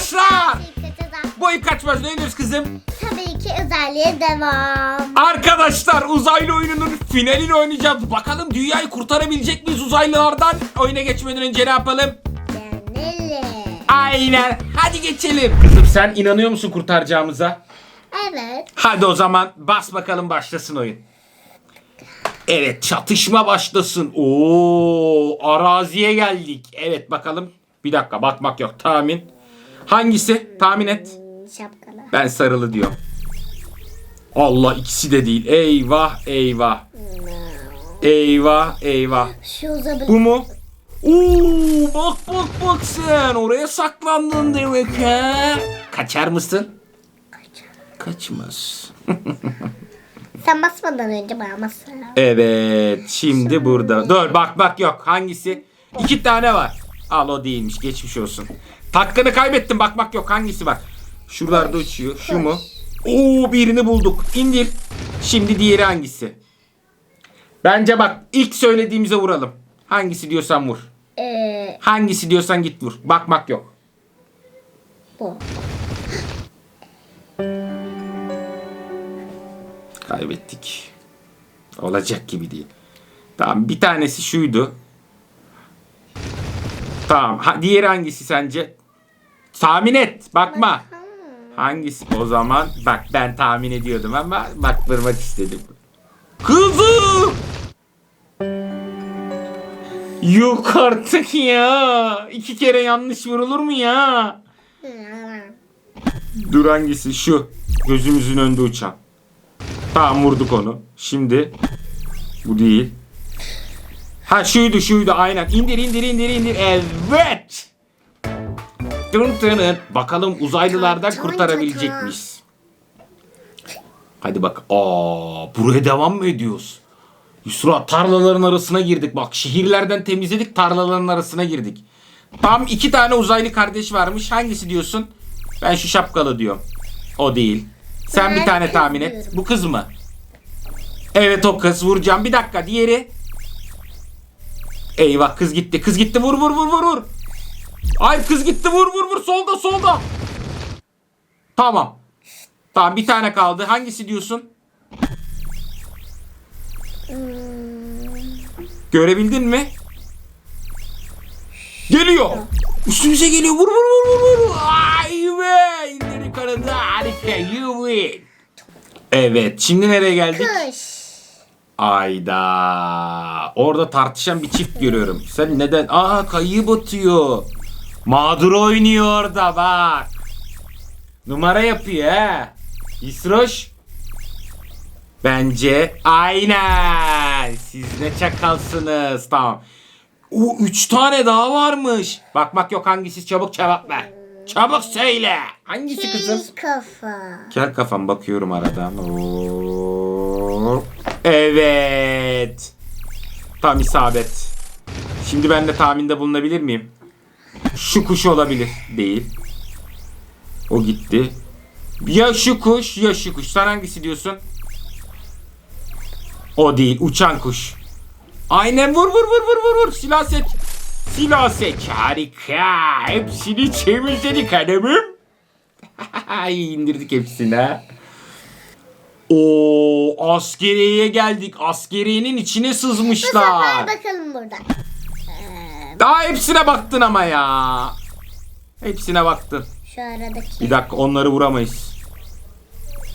Arkadaşlar! Kaçacağız. Boy kaçmaz ne diyoruz kızım? Tabii ki özelliğe devam. Arkadaşlar uzaylı oyununun finalini oynayacağız. Bakalım dünyayı kurtarabilecek miyiz uzaylılardan? Oyuna geçmeden önce ne yapalım? Denelim. Aynen. Hadi geçelim. Kızım sen inanıyor musun kurtaracağımıza? Evet. Hadi o zaman bas bakalım başlasın oyun. Evet çatışma başlasın. Oo araziye geldik. Evet bakalım. Bir dakika bakmak yok tahmin. Hangisi? Tahmin et. Hmm, Şapkalı. Ben sarılı diyorum. Allah ikisi de değil. Eyvah eyvah. Eyvah eyvah. Uzabilir. Bu mu? Oo bak bak bak sen oraya saklandın demek ha. Kaçar mısın? Kaçmaz. Sen basmadan önce bana basın. Evet şimdi burada. Dur bak bak yok hangisi? İki tane var. Al o değilmiş geçmiş olsun. Takkını kaybettim bakmak yok hangisi bak. Şuralarda uçuyor şu mu? Oo birini bulduk indir. Şimdi diğeri hangisi? Bence bak ilk söylediğimize vuralım. Hangisi diyorsan vur. Ee, Hangisi diyorsan git vur. Bakmak yok. bu. Kaybettik. Olacak gibi değil. Tamam bir tanesi şuydu. Tamam. Ha, diğeri hangisi sence? Tahmin et. Bakma. Hangisi? O zaman bak ben tahmin ediyordum ama baktırmak istedim. Kızım! Yok artık ya. İki kere yanlış vurulur mu ya? Dur hangisi? Şu. Gözümüzün önünde uçan. Tamam vurduk onu. Şimdi bu değil. Ha şuydu şuydu aynen. İndir indir indir indir. Evet. Dın dın. Bakalım uzaylılardan Tın kurtarabilecek tın. miyiz? Hadi bak. Aa, buraya devam mı ediyoruz? Yusra tarlaların arasına girdik. Bak şehirlerden temizledik tarlaların arasına girdik. Tam iki tane uzaylı kardeş varmış. Hangisi diyorsun? Ben şu şapkalı diyorum. O değil. Sen bir tane tahmin et. Bu kız mı? Evet o kız. Vuracağım. Bir dakika. Diğeri. Eyvah kız gitti. Kız gitti. Vur vur vur vur vur. Ay kız gitti. Vur vur vur. Solda solda. Tamam. Tamam bir tane kaldı. Hangisi diyorsun? Görebildin mi? Geliyor. Üstümüze geliyor. Vur vur vur vur vur. Ay be. İndirin kanadı. Harika. You win. Evet. Şimdi nereye geldik? Kış. Ayda. Orada tartışan bir çift görüyorum. Sen neden? Aa kayı batıyor. Mağdur oynuyor orada bak. Numara yapıyor he. İsroş. Bence aynen. Siz ne çakalsınız. Tamam. O üç tane daha varmış. Bakmak yok hangisi çabuk cevap ver. Çabuk söyle. Hangisi kızım? Kız kafa. Kel kafam bakıyorum aradan. Oo. Evet. Tam isabet. Şimdi ben de tahminde bulunabilir miyim? Şu kuş olabilir. Değil. O gitti. Ya şu kuş ya şu kuş. Sen hangisi diyorsun? O değil. Uçan kuş. Aynen vur vur vur vur vur vur. Silah seç. Silah seç. Harika. Hepsini temizledik hanımım. İndirdik hepsini. O askeriyeye geldik. Askeriyenin içine sızmışlar. bakalım burada. Daha hepsine baktın ama ya. Hepsine baktın. Şu aradaki. Bir dakika onları vuramayız.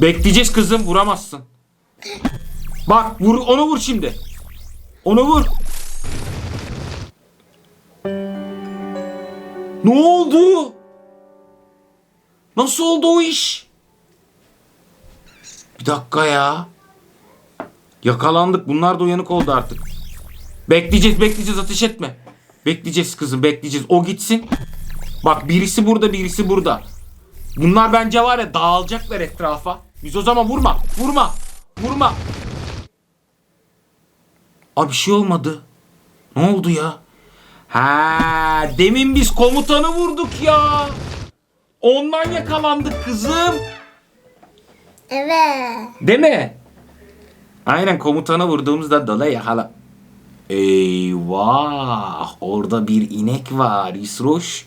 Bekleyeceğiz kızım vuramazsın. Bak vur onu vur şimdi. Onu vur. Ne oldu? Nasıl oldu o iş? Bir dakika ya. Yakalandık. Bunlar da uyanık oldu artık. Bekleyeceğiz, bekleyeceğiz. Ateş etme. Bekleyeceğiz kızım, bekleyeceğiz. O gitsin. Bak birisi burada, birisi burada. Bunlar bence var ya dağılacaklar etrafa. Biz o zaman vurma, vurma, vurma. Abi bir şey olmadı. Ne oldu ya? Ha, demin biz komutanı vurduk ya. Ondan yakalandık kızım. Evet. Değil mi? Aynen komutanı vurduğumuzda dolayı hala. Eyvah! Orada bir inek var İsroş.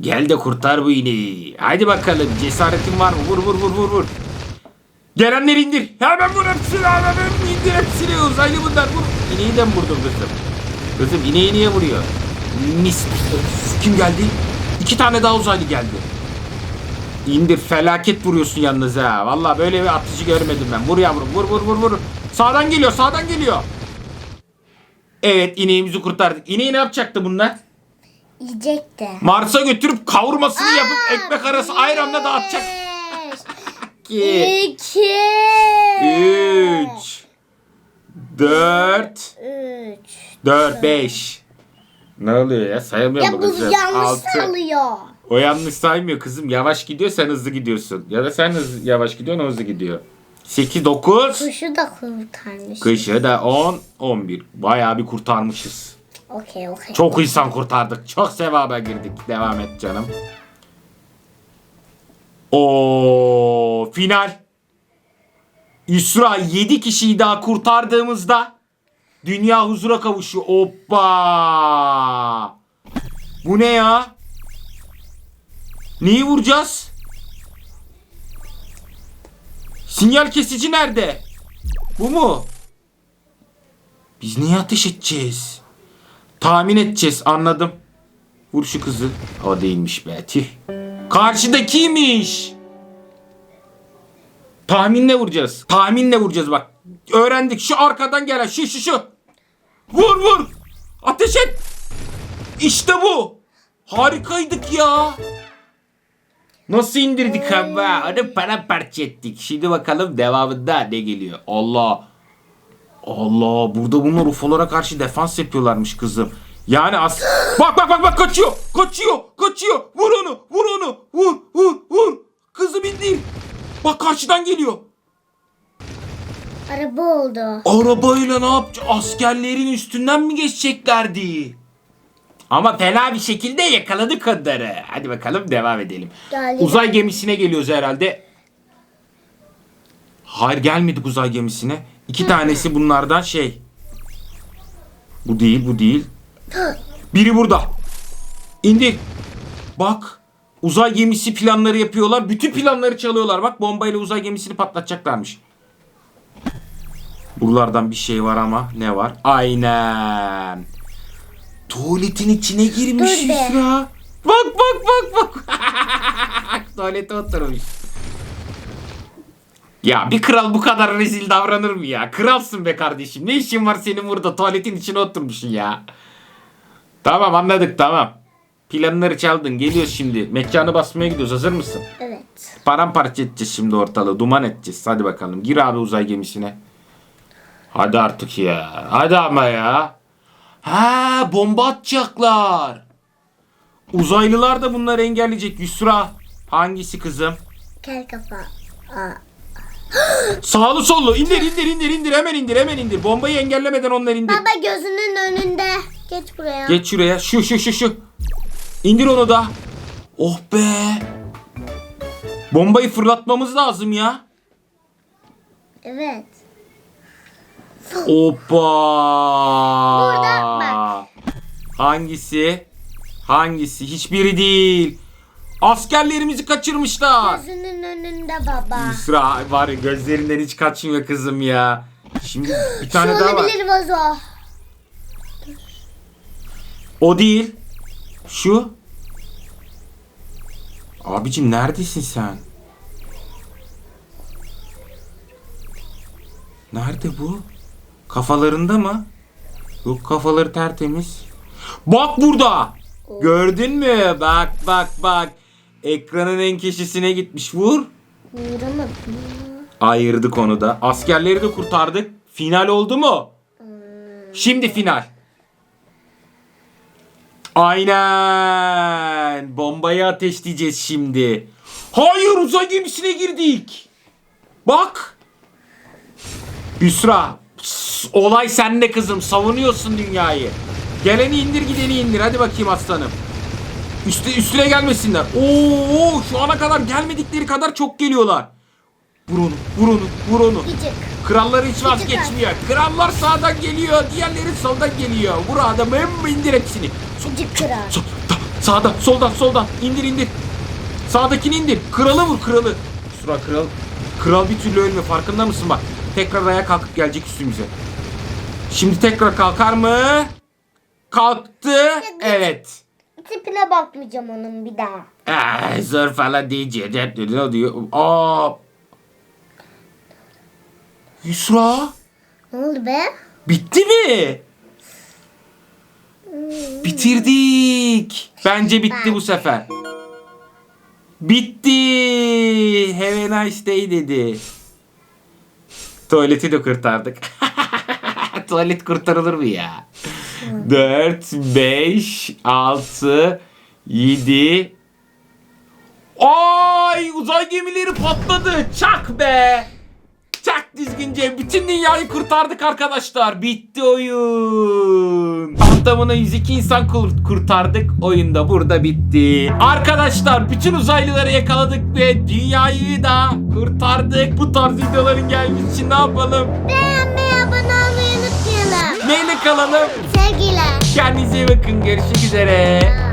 Gel de kurtar bu ineği. Hadi bakalım cesaretin var mı? Vur vur vur vur vur. Gelenleri indir. Hemen vur hepsini hemen indir hepsini. Uzaylı bunlar vur. İneği de mi vurdun kızım? Kızım ineği niye vuruyor? Mis. Kim geldi? İki tane daha uzaylı geldi. İndir felaket vuruyorsun yalnız ha. Vallahi böyle bir atıcı görmedim ben. Vur yavrum vur vur vur vur. Sağdan geliyor sağdan geliyor. Evet ineğimizi kurtardık. İneği ne yapacaktı bunlar? Yiyecekti. Mars'a götürüp kavurmasını yapıp ekmek arası ayranla dağıtacak. 2 iki, 3 4 üç. 4 5 Ne oluyor ya sayamıyor Ya bu kızım? yanlış Altı. alıyor. O yanlış saymıyor kızım. Yavaş gidiyor sen hızlı gidiyorsun. Ya da sen hızlı, yavaş gidiyorsun o hızlı gidiyor. 8 9 Kuşu da kurtarmış. Kışı da 10 11. Bayağı bir kurtarmışız. Okey okey. Çok insan kurtardık. Çok sevaba girdik. Devam et canım. O final. İsra 7 kişiyi daha kurtardığımızda dünya huzura kavuşuyor. Hoppa! Bu ne ya? Neyi vuracağız? Sinyal kesici nerede? Bu mu? Biz niye ateş edeceğiz? Tahmin edeceğiz anladım. Vur şu kızı. O değilmiş be tüh. Karşıdakiymiş. Tahminle vuracağız. Tahminle vuracağız bak. Öğrendik. Şu arkadan gelen şu şu şu. Vur vur. Ateş et. İşte bu. Harikaydık ya. Nasıl indirdik ama? Onu paramparça ettik. Şimdi bakalım devamında ne geliyor. Allah. Allah burada bunlar UFO'lara karşı defans yapıyorlarmış kızım. Yani as... bak bak bak bak kaçıyor. Kaçıyor. Kaçıyor. Vur onu. Vur onu. Vur vur vur. Kızım indir. Bak karşıdan geliyor. Araba oldu. Arabayla ne yapacak? Askerlerin üstünden mi geçeceklerdi? Ama fena bir şekilde yakaladık onları. Hadi bakalım devam edelim. Geldi. Uzay gemisine geliyoruz herhalde. Hayır gelmedik uzay gemisine. İki tanesi bunlardan şey. Bu değil bu değil. Biri burada. İndir. Bak. Uzay gemisi planları yapıyorlar. Bütün planları çalıyorlar. Bak bombayla uzay gemisini patlatacaklarmış. Buralardan bir şey var ama ne var? Aynen. Tuvaletin içine girmiş Dur be. Yusra. Bak bak bak bak. Tuvalete oturmuş. Ya bir kral bu kadar rezil davranır mı ya? Kralsın be kardeşim. Ne işin var senin burada tuvaletin içine oturmuşsun ya. Tamam anladık tamam. Planları çaldın. Geliyoruz şimdi. Mekanı basmaya gidiyoruz. Hazır mısın? Evet. Paramparça edeceğiz şimdi ortalığı. Duman edeceğiz. Hadi bakalım. Gir abi uzay gemisine. Hadi artık ya. Hadi ama ya. Ha bomba atacaklar. Uzaylılar da bunları engelleyecek. Yusra. Hangisi kızım? Kel kafa. Aa. Sağlı sollu. İndir indir indir indir. Hemen indir hemen indir. Bombayı engellemeden onları indir. Baba gözünün önünde. Geç buraya. Geç şuraya. Şu şu şu şu. İndir onu da. Oh be. Bombayı fırlatmamız lazım ya. Evet. Hoppa. Burada bak. Hangisi? Hangisi? Hiçbiri değil. Askerlerimizi kaçırmışlar. Gözünün önünde baba. Yusra var ya gözlerinden hiç kaçmıyor kızım ya. Şimdi bir Şu tane daha var. vazo. O değil. Şu. Abicim neredesin sen? Nerede bu? Kafalarında mı? Yok kafaları tertemiz. Bak burada. Gördün mü? Bak bak bak. Ekranın en köşesine gitmiş. Vur. Vuramadım. Ayırdık onu da. Askerleri de kurtardık. Final oldu mu? Şimdi final. Aynen. Bombayı ateşleyeceğiz şimdi. Hayır uzay gemisine girdik. Bak. Hüsra. Olay sende kızım. Savunuyorsun dünyayı. Geleni indir gideni indir. Hadi bakayım aslanım. Üste, üstüne gelmesinler. Oo, şu ana kadar gelmedikleri kadar çok geliyorlar. Vur onu, vur onu, vur onu. Gıcık. Krallar hiç vazgeçmiyor. Krallar sağdan geliyor, diğerleri soldan geliyor. Vur adamı, indir hepsini. Gıcık kırar. sol, da, Sağda, soldan, soldan. İndir, indir. Sağdakini indir. Kralı vur, kralı. Sıra kral. Kral bir türlü ölmüyor. Farkında mısın bak? Tekrar ayağa kalkıp gelecek üstümüze. Şimdi tekrar kalkar mı? Kalktı. Evet. Tipine bakmayacağım onun bir daha. Ee, zor falan diyeceğim. Ne diyor? Aa. Yusra. Ne oldu be? Bitti mi? Bitirdik. Bence bitti bu sefer. Bitti. Have a nice day dedi. Tuvaleti de kurtardık. Tuvalet kurtarılır mı ya? 4, 5, 6, 7. Ay uzay gemileri patladı. Çak be. Çak düzgünce bütün dünyayı kurtardık arkadaşlar. Bitti oyun. Tahtamına 102 insan kur- kurtardık. Oyun da burada bitti. Arkadaşlar bütün uzaylıları yakaladık ve dünyayı da kurtardık. Bu tarz videoların gelmesi için ne yapalım? Beğenmeyi, abone olmayı unutmayalım. Neyle kalalım? Sevgiler. Kendinize iyi bakın. Görüşmek üzere. Aa.